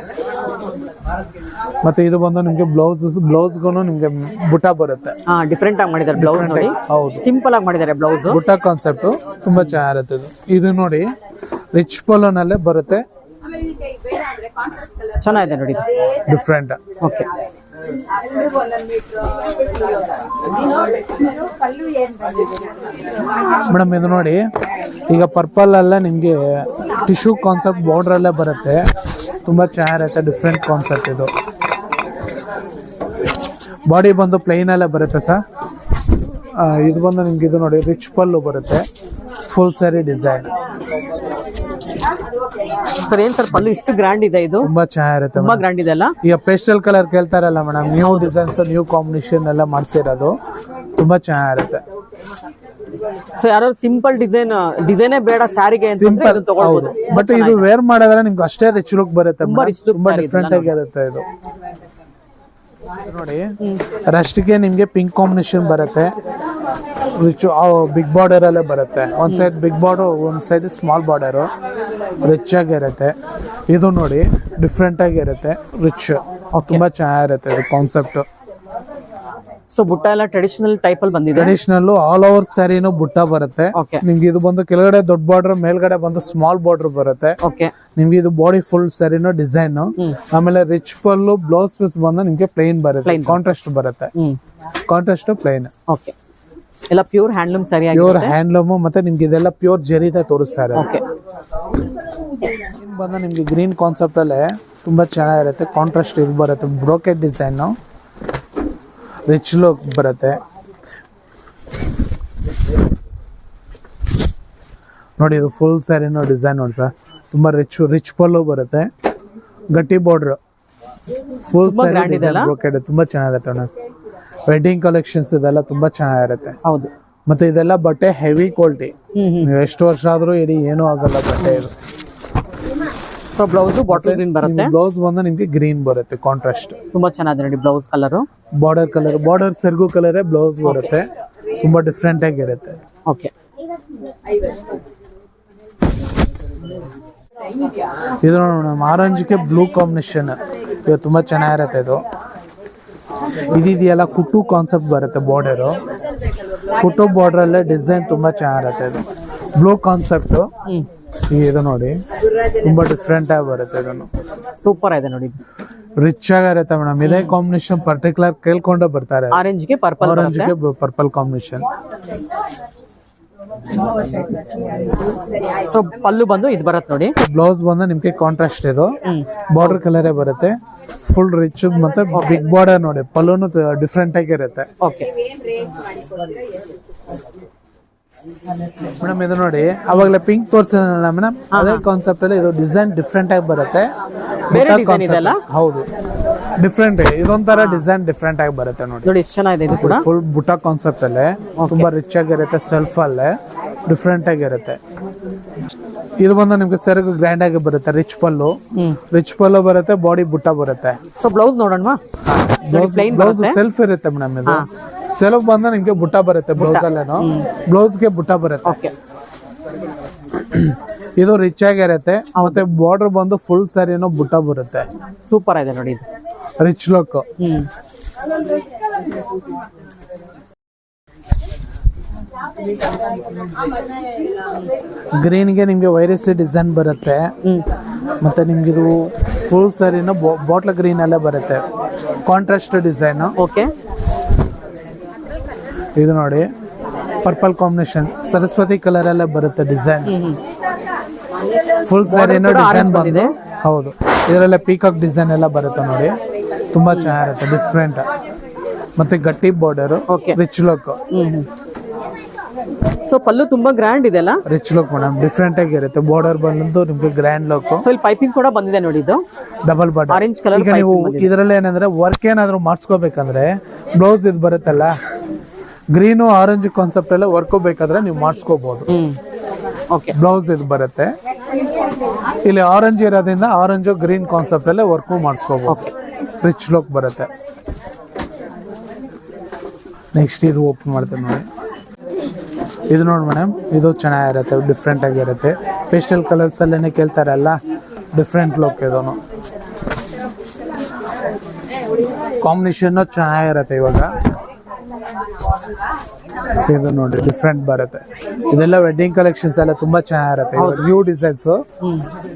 [SPEAKER 2] ಮತ್ತೆ ಇದು ಬಂದು ನಿಮ್ಗೆ ಬ್ಲೌಸ್ ಬ್ಲೌಸ್ಗೂ ನಿಮ್ಗೆ ಬುಟ್ಟ ಬರುತ್ತೆ.
[SPEAKER 1] ಹಾ ಡಿಫ್ರೆಂಟ್ ಆಗಿ ಮಾಡಿದ್ದಾರೆ ಬ್ಲೌಸ್ ನೋಡಿ.
[SPEAKER 2] ಹೌದು.
[SPEAKER 1] ಸಿಂಪಲ್ ಆಗಿ ಮಾಡಿದ್ದಾರೆ ಬ್ಲೌಸ್
[SPEAKER 2] ಬುಟ್ಟ ಕಾನ್ಸೆಪ್ಟ್ ತುಂಬಾ ಚೆನ್ನಾಗಿರುತ್ತೆ ಇದು. ಇದು ನೋಡಿ ರಿಚ್ ಪೋಲೋನಲ್ಲೇ ಬರುತ್ತೆ.
[SPEAKER 1] ಚೆನ್ನಾಗಿದೆ ನೋಡಿ.
[SPEAKER 2] ಡಿಫ್ರೆಂಟ್
[SPEAKER 1] ಓಕೆ
[SPEAKER 2] ಮೇಡಮ್ ಇದು ನೋಡಿ, ಈಗ ಪರ್ಪಲ್ ಅಲ್ಲ ನಿಮಗೆ ಟಿಶ್ಯೂ ಕಾನ್ಸೆಪ್ಟ್ ಬಾರ್ಡರ್ ಅಲ್ಲೇ ಬರುತ್ತೆ. ತುಂಬಾ ಚೆನ್ನಾಗಿರುತ್ತೆ ಡಿಫ್ರೆಂಟ್ ಕಾನ್ಸೆಪ್ಟ್ ಇದು. ಬಾಡಿ ಬಂದು ಪ್ಲೈನ್ ಅಲ್ಲೇ ಬರುತ್ತೆ ಸರ್ ಇದು ಬಂದು ನಿಮ್ಗೆ ಇದು ನೋಡಿ ರಿಚ್ ಪಲ್ಲು ಬರುತ್ತೆ. ಫುಲ್ ಸ್ಯಾರಿ ಡಿಸೈನ್
[SPEAKER 1] ಸರ್ ಏನ್ ಸರ್ ಪಲ್ಲು ಇಷ್ಟು ಗ್ರ್ಯಾಂಡ್ ಇದೆ ಇದು?
[SPEAKER 2] ತುಂಬಾ ಚೆನ್ನಾಗಿರುತ್ತೆ
[SPEAKER 1] ತುಂಬಾ ಗ್ರ್ಯಾಂಡ್ ಇದೆ ಅಲ್ಲ?
[SPEAKER 2] ಈಗ pastel colour ಕೇಳ್ತಾರಲ್ಲ madam new designs new combination ಎಲ್ಲ ಮಾಡಿಸಿರೋದು. ತುಂಬಾ ಚೆನ್ನಾಗಿರುತ್ತೆ.
[SPEAKER 1] ಸರ್ ಯಾರು ಸಿಂಪಲ್ ಡಿಸೈನ್ ಡಿಸೈನೇ ಬೇಡ ಸ್ಯಾರಿಗೆ
[SPEAKER 2] ಸಿಂಪಲ್
[SPEAKER 1] ತಗೊಳ್ಬೋದು.
[SPEAKER 2] ಬಟ್ ಇದು ವೇರ್ ಮಾಡಿದ್ರೆ ನಿಮ್ಗೆ ಅಷ್ಟೇ ರಿಚ್ ಲುಕ್ ಬರುತ್ತೆ
[SPEAKER 1] ತುಂಬಾ
[SPEAKER 2] ತುಂಬಾ ಡಿಫ್ರೆಂಟ್ ಆಗಿರುತ್ತೆ ಇದು. ನೋಡಿ. ರಸ್ಟಿಗೆ ನಿಮಗೆ ಪಿಂಕ್ ಕಾಂಬಿನೇಷನ್ ಬರುತ್ತೆ. ರಿಚ್ ಬಿಗ್ ಬಾರ್ಡರಲ್ಲೇ ಬರುತ್ತೆ. ಒಂದು ಸೈಡ್ ಬಿಗ್ ಬಾರ್ಡರ್ ಒಂದು ಸೈಡ್ ಸ್ಮಾಲ್ ಬಾರ್ಡರು ರಿಚ್ ಆಗಿರುತ್ತೆ. ಇದು ನೋಡಿ ಡಿಫ್ರೆಂಟ್ ಆಗಿರುತ್ತೆ. ರಿಚ್ ತುಂಬಾ ಚೆನ್ನಾಗಿರುತ್ತೆ ಕಾನ್ಸೆಪ್ಟ್
[SPEAKER 1] ಸೊ ಬುಟ್ಟ ಎಲ್ಲ ಟ್ರೆಡಿಷನಲ್ ಟೈಪ್ ಅಲ್ಲಿ ಬಂದಿದೆ?
[SPEAKER 2] ಟ್ರೆಡಿಷನಲ್ ಆಲ್ ಓವರ್ ಸ್ಯಾರಿನೂ ಬುಟ್ಟ ಬರುತ್ತೆ. ನಿಮ್ಗೆ ಇದು ಬಂದು ಕೆಳಗಡೆ ದೊಡ್ಡ ಬಾರ್ಡರ್ ಮೇಲ್ಗಡೆ ಬಂದು ಸ್ಮಾಲ್ ಬಾರ್ಡರ್ ಬರುತ್ತೆ.
[SPEAKER 1] ಓಕೆ
[SPEAKER 2] ನಿಮ್ಗೆ ಇದು ಬಾಡಿ ಫುಲ್ ಸ್ಯಾರಿನೂ ಡಿಸೈನ್ ಆಮೇಲೆ ರಿಚ್ ಪಲ್ಲು ಬ್ಲೌಸ್ ಪೀಸ್ ಬಂದು ನಿಮ್ಗೆ ಪ್ಲೈನ್ ಬರುತ್ತೆ. ಕಾಂಟ್ರಾಸ್ಟ್ ಬರುತ್ತೆ. ಕಾಂಟ್ರಾಸ್ಟ್ ಪ್ಲೈನ್
[SPEAKER 1] ಓಕೆ ಎಲ್ಲ pure handloom saree
[SPEAKER 2] pure handloom ಮತ್ತೆ ನಿಮ್ಗೆ ಇದೆಲ್ಲ ಪ್ಯೂರ್ ಜರಿದೆ ತೋರಿಸ್ತಾರೆ. ಬಂದು ನಿಮ್ಗೆ ಗ್ರೀನ್ ಕಾನ್ಸೆಪ್ಟ್ ಅಲ್ಲೇ ತುಂಬಾ ಚೆನ್ನಾಗಿರುತ್ತೆ. ಕಾಂಟ್ರಾಸ್ಟ್ ಇದು ಬರುತ್ತೆ. ಬ್ರೋಕೆಟ್ ಡಿಸೈನ್ ರಿಚ್ ಲುಕ್ ಬರುತ್ತೆ. ನೋಡಿ ಇದು ಫುಲ್ ಸ್ಯಾರಿನ ಡಿಸೈನ್ ನೋಡಿ ಸರ್ ತುಂಬಾ ರಿಚ್ ರಿಚ್ ಪಲ್ಲು ಬರುತ್ತೆ. ಗಟ್ಟಿ ಬಾರ್ಡ್ರ್ ಫುಲ್ ಸ್ಯಾರಿ
[SPEAKER 1] ಅಲ್ಲ?
[SPEAKER 2] ತುಂಬಾ ಚೆನ್ನಾಗಿರುತ್ತೆ ವೆಡ್ಡಿಂಗ್ ಕಲೆಕ್ಷನ್ಸ್ ಇದೆಲ್ಲ ತುಂಬಾ ಚೆನ್ನಾಗಿರುತ್ತೆ.
[SPEAKER 1] ಹೌದು.
[SPEAKER 2] ಮತ್ತೆ ಇದೆಲ್ಲ ಬಟ್ಟೆ ಹೆವಿ ಕ್ವಾಲಿಟಿ ನೀವು ಎಷ್ಟು ವರ್ಷ ಆದ್ರೂ ಇಡೀ ಏನೂ ಆಗಲ್ಲ ಬಟ್ಟೆ ಇದು.
[SPEAKER 1] ಸೊ ಬ್ಲೌಸ್ ಬಾಟಲ್ ಗ್ರೀನ್ ಬರುತ್ತೆ?
[SPEAKER 2] ಬ್ಲೌಸ್ ಬಂದ ನಿಮ್ಗೆ ಗ್ರೀನ್ ಬರುತ್ತೆ ಕಾಂಟ್ರಾಸ್ಟ್
[SPEAKER 1] ತುಂಬಾ ಚೆನ್ನಾಗಿದೆ ನೋಡಿ blouse colour
[SPEAKER 2] border colour border ಸೆರ್ಗು colour blouse ಬರುತ್ತೆ. ತುಂಬಾ ಡಿಫ್ರೆಂಟ್ ಆಗಿರುತ್ತೆ.
[SPEAKER 1] ಓಕೆ
[SPEAKER 2] ಇದು ನೋಡೋಣ ಆರೆಂಜ್ಗೆ ಬ್ಲೂ ಕಾಂಬಿನೇಷನ್ ಇದು ತುಂಬಾ ಚೆನ್ನಾಗಿರುತ್ತೆ ಇದು. ಇದಿದೆಯಲ್ಲ ಕುಟ್ಟು ಕಾನ್ಸೆಪ್ಟ್ ಬರುತ್ತೆ ಬಾರ್ಡರು ಕುಟ್ಟು ಬಾರ್ಡರ್ ಅಲ್ಲೇ ಡಿಸೈನ್ ತುಂಬಾ ಚೆನ್ನಾಗಿರುತ್ತೆ ಇದು. ಬ್ಲೂ ಕಾನ್ಸೆಪ್ಟ್ ಇದು ನೋಡಿ ತುಂಬಾ ಡಿಫ್ರೆಂಟ್ ಆಗಿ ಬರುತ್ತೆ ಇದನ್ನು.
[SPEAKER 1] ಸೂಪರ್ ಇದೆ ನೋಡಿ.
[SPEAKER 2] ರಿಚ್ ಆಗಿರುತ್ತೆ ಮೇಡಮ್ ಇದೇ ಕಾಂಬಿನೇಷನ್ ಪರ್ಟಿಕ್ಯುಲರ್ ಕೇಳ್ಕೊಂಡೇ ಬರ್ತಾರೆ.
[SPEAKER 1] ಆರೆಂಜ್ಗೆ ಪರ್ಪಲ್
[SPEAKER 2] ಆರೆಂಜ್ಗೆ ಪರ್ಪಲ್ ಕಾಂಬಿನೇಷನ್
[SPEAKER 1] ಸೊ ಪಲ್ಲು ಬಂದು ಇದು ಬರುತ್ತೆ ನೋಡಿ.
[SPEAKER 2] ಬ್ಲೌಸ್ ಬಂದು ನಿಮ್ಗೆ ಕಾಂಟ್ರಾಸ್ಟ್ ಇದು. ಬಾರ್ಡರ್ ಕಲರ್ ಬರುತ್ತೆ. ಫುಲ್ ರಿಚ್ ಮತ್ತೆ ಬಿಗ್ ಬಾರ್ಡರ್ ನೋಡಿ. ಪಲ್ಲುನು ಡಿಫ್ರೆಂಟ್ ಆಗಿರುತ್ತೆ
[SPEAKER 1] ಓಕೆ
[SPEAKER 2] ಮೇಡಮ್ ಇದು ನೋಡಿ ಅವಾಗಲೇ ಪಿಂಕ್ ತೋರಿಸಿದ್ರಲ್ಲ ಮೇಡಮ್ ಅದೇ ಕಾನ್ಸೆಪ್ಟ್ ಅಲ್ಲಿ ಇದು ಡಿಸೈನ್ ಡಿಫ್ರೆಂಟ್ ಆಗಿ ಬರುತ್ತೆ? ಹೌದು. ಡಿಫ್ರೆಂಟ್ ಇದೊಂಥರ ಡಿಸೈನ್ ಡಿಫ್ರೆಂಟ್ ಆಗಿ ಬರುತ್ತೆ ನೋಡಿ.
[SPEAKER 1] ನೋಡಿ ಎಷ್ಟು ಚೆನ್ನಾಗಿದೆ ಇದು ಕೂಡ.
[SPEAKER 2] ಫುಲ್ ಬುಟಾ ಕಾನ್ಸೆಪ್ಟ್ ಅಲ್ಲೇ. ತುಂಬಾ ರಿಚ್ ಆಗಿರುತ್ತೆ ಸೆಲ್ಫ್ ಅಲ್ಲೇ. ಡಿಫ್ರೆಂಟ್ ಆಗಿರುತ್ತೆ. ಇದು ಬಂದು ನಿಮ್ಗೆ ಸೆರಗು ಗ್ರ್ಯಾಂಡ್ ಆಗಿ ಬರುತ್ತೆ ರಿಚ್ ಪಲ್ಲು. ರಿಚ್ ಪಲ್ಲು ಬರುತ್ತೆ ಬಾಡಿ ಬುಟ್ಟ ಬರುತ್ತೆ.
[SPEAKER 1] ಸೊ ಬ್ಲೌಸ್ ನೋಡೋಣ
[SPEAKER 2] ಬ್ಲೌಸ್ ಸೆಲ್ಫ್ ಇರುತ್ತೆ ಮೇಡಮ್ ಇದು. ಸೆಲ್ಫ್ ಬಂದ ನಿಮ್ಗೆ ಬುಟ್ಟ ಬರುತ್ತೆ ಬ್ಲೌಸ್ ಅಲ್ಲೇನು. ಬ್ಲೌಸ್ಗೆ ಬುಟ್ಟ ಬರುತ್ತೆ. (clears throat) ಇದು ರಿಚ್ ಆಗಿರುತ್ತೆ ಮತ್ತೆ ಬಾರ್ಡರ್ ಬಂದು ಫುಲ್ ಸ್ಯಾರಿನೂ ಬುಟ್ಟ ಬರುತ್ತೆ.
[SPEAKER 1] ಸೂಪರ್ ಆಗಿದೆ ನೋಡಿ
[SPEAKER 2] ರಿಚ್ ಲುಕ್ ಗ್ರೀನ್ಗೆ ನಿಮಗೆ ವೈರಸ್ ಡಿಸೈನ್ ಬರುತ್ತೆ. ಮತ್ತು ಇದು ಫುಲ್ ಸ್ಯಾರಿನೂ ಬಾಟ್ಲ್ ಗ್ರೀನ್ ಅಲ್ಲೇ ಬರುತ್ತೆ. Contrast design.
[SPEAKER 1] ಓಕೆ.
[SPEAKER 2] ಇದು ನೋಡಿ ಪರ್ಪಲ್ ಕಾಂಬಿನೇಷನ್. ಸರಸ್ವತಿ ಕಲರ್ ಅಲ್ಲೇ ಬರುತ್ತೆ ಡಿಸೈನ್. ಫುಲ್ ಸ್ಯಾರಿನೂ ಡಿಸೈನ್ ಬಂದಿದೆ ಹೌದು. ಇದರಲ್ಲೇ ಪೀಕಾಕ್ ಡಿಸೈನ್ ಎಲ್ಲ ಬರುತ್ತೆ ನೋಡಿ. ತುಂಬಾ ಚೆನ್ನಾಗಿರುತ್ತೆ ಡಿಫ್ರೆಂಟ್ ಮತ್ತೆ ಗಟ್ಟಿ border. Rich look
[SPEAKER 1] so pallu ತುಂಬಾ ಗ್ರ್ಯಾಂಡ್ ಇದೆ ಅಲ್ಲ
[SPEAKER 2] ರಿಚ್ ಲುಕ್ ಮೇಡಮ್ ಡಿಫ್ರೆಂಟ್ ಆಗಿರುತ್ತೆ ಬಾರ್ಡರ್ ಬಂದು ನಿಮ್ಗೆ ಗ್ರ್ಯಾಂಡ್ ಲುಕ್
[SPEAKER 1] ಸೊ ಇಲ್ಲಿ ಪೈಪಿಂಗ್ ಕೂಡ ಬಂದಿದೆ ನೋಡಿ ಇದು.
[SPEAKER 2] ಡಬಲ್ ಬಾರ್ಡರ್
[SPEAKER 1] ಆರೆಂಜ್ ಕಲರ್
[SPEAKER 2] ಈಗ ನೀವು ಇದರಲ್ಲಿ ಏನಂದ್ರೆ ವರ್ಕ್ ಏನಾದ್ರು ಮಾಡಿಸ್ಕೋಬೇಕಂದ್ರೆ ಬ್ಲೌಸ್ ಇದು ಬರುತ್ತಲ್ಲ ಗ್ರೀನು ಆರೆಂಜ್ ಕಾನ್ಸೆಪ್ಟ್ ಎಲ್ಲ ವರ್ಕ್ ಬೇಕಾದ್ರೆ ನೀವು ಮಾಡಿಸ್ಕೋಬಹುದು
[SPEAKER 1] ಓಕೆ
[SPEAKER 2] ಬ್ಲೌಸ್ ಇದು ಬರುತ್ತೆ. ಇಲ್ಲಿ ಆರೆಂಜ್ ಇರೋದ್ರಿಂದ ಆರೆಂಜ್ ಗ್ರೀನ್ ಕಾನ್ಸೆಪ್ಟ್ ಅಲ್ಲೇ ವರ್ಕು ಮಾಡಿಸ್ಕೋಬಹುದು ರಿಚ್ ಲುಕ್ ಬರುತ್ತೆ. ನೆಕ್ಸ್ಟ್ ಇದು ಓಪನ್ ಮಾಡ್ತೇನೆ ನೋಡಿ. ಇದು ನೋಡಿ ಮೇಡಮ್ ಇದು ಚೆನ್ನಾಗಿರುತ್ತೆ ಡಿಫ್ರೆಂಟ್ ಆಗಿರುತ್ತೆ. ಪೇಸ್ಟಲ್ ಕಲರ್ಸ್ ಅಲ್ಲೇನೆ ಕೇಳ್ತಾರಲ್ಲ ಡಿಫ್ರೆಂಟ್ ಲುಕ್ ಇದನ್ನು ಕಾಂಬಿನೇಷನ್ ಚೆನ್ನಾಗಿರುತ್ತೆ ಇವಾಗ. ಇದು ನೋಡಿ ಡಿಫ್ರೆಂಟ್ ಬರುತ್ತೆ. ಇದೆಲ್ಲ ವೆಡ್ಡಿಂಗ್ ಕಲೆಕ್ಷನ್ಸ್ ಎಲ್ಲ ತುಂಬಾ ಚೆನ್ನಾಗಿರುತ್ತೆ. ನ್ಯೂ ಡಿಸೈನ್ಸ್